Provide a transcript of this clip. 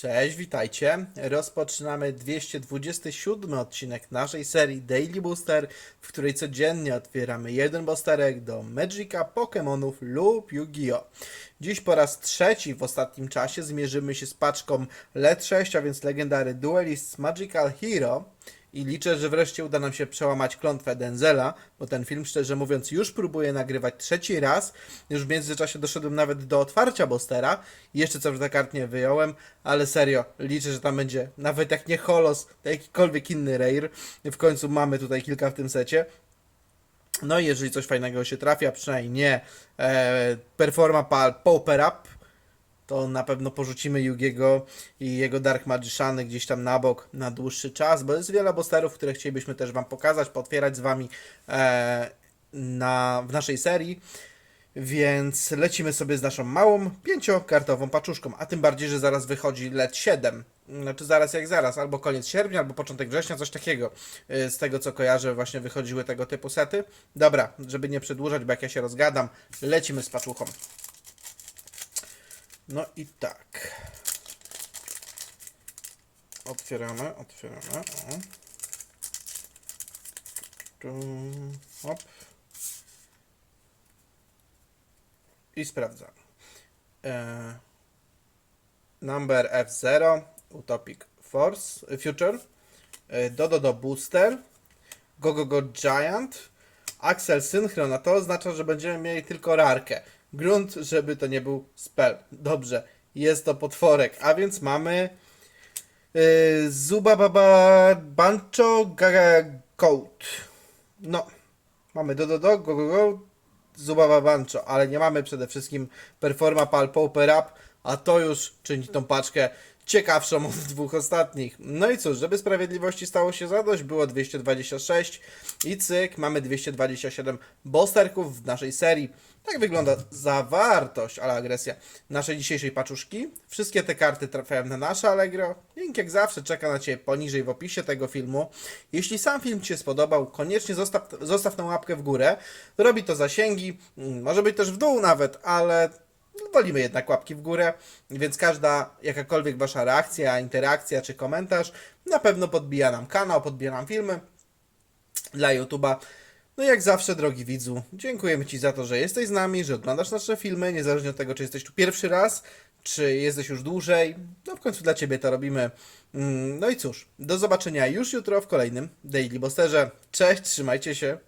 Cześć, witajcie. Rozpoczynamy 227 odcinek naszej serii Daily Booster, w której codziennie otwieramy jeden boosterek do Magica, Pokémonów lub Yu-Gi-Oh! Dziś po raz trzeci w ostatnim czasie zmierzymy się z paczką LED 6, a więc legendary Duelist Magical Hero. I liczę, że wreszcie uda nam się przełamać klątwę Denzela, bo ten film, szczerze mówiąc, już próbuję nagrywać trzeci raz. Już w międzyczasie doszedłem nawet do otwarcia Bostera. Jeszcze co kart nie wyjąłem, ale serio, liczę, że tam będzie nawet jak nie Holos, to jakikolwiek inny Rare. W końcu mamy tutaj kilka w tym secie. No i jeżeli coś fajnego się trafi, a przynajmniej nie e, Performa Pal Pauper Up, to na pewno porzucimy Yugiego i jego Dark Magiciany gdzieś tam na bok na dłuższy czas, bo jest wiele bosterów, które chcielibyśmy też Wam pokazać, potwierać z Wami e, na, w naszej serii. Więc lecimy sobie z naszą małą, pięciokartową paczuszką, a tym bardziej, że zaraz wychodzi LED 7. Znaczy zaraz jak zaraz, albo koniec sierpnia, albo początek września, coś takiego. Y, Z tego co kojarzę, właśnie wychodziły tego typu sety. Dobra, żeby nie przedłużać, bo jak ja się rozgadam, lecimy z paczuchą. No i tak. Otwieramy, otwieramy. O. Tu, hop. I sprawdzamy. E, number F0, Utopic Force, e, Future, e, Dodo do Booster, Go Go Go Giant, Axel Synchron, a to oznacza, że będziemy mieli tylko rarkę. Grunt, żeby to nie był spell. Dobrze, jest to potworek, a więc mamy yy, Zubababa Bancho Gaga Coat. No, mamy do do do go go go Zubaba Bancho, ale nie mamy przede wszystkim Performa Pal Pauper Up, a to już czyni tą paczkę ciekawszą od dwóch ostatnich. No i cóż, żeby sprawiedliwości stało się zadość, było 226 i cyk, mamy 227 bosterków w naszej serii. Tak wygląda zawartość, ale agresja naszej dzisiejszej paczuszki. Wszystkie te karty trafiają na nasze Allegro. Link jak zawsze czeka na Ciebie poniżej w opisie tego filmu. Jeśli sam film Ci się spodobał, koniecznie zostaw, zostaw łapkę w górę. Robi to zasięgi, może być też w dół nawet, ale wolimy jednak łapki w górę, więc każda jakakolwiek Wasza reakcja, interakcja czy komentarz na pewno podbija nam kanał, podbija nam filmy dla YouTube'a. No jak zawsze, drogi widzu, dziękujemy Ci za to, że jesteś z nami, że oglądasz nasze filmy, niezależnie od tego, czy jesteś tu pierwszy raz, czy jesteś już dłużej. No w końcu dla Ciebie to robimy. Mm, No i cóż, do zobaczenia już jutro w kolejnym Daily Bosterze. Cześć, trzymajcie się.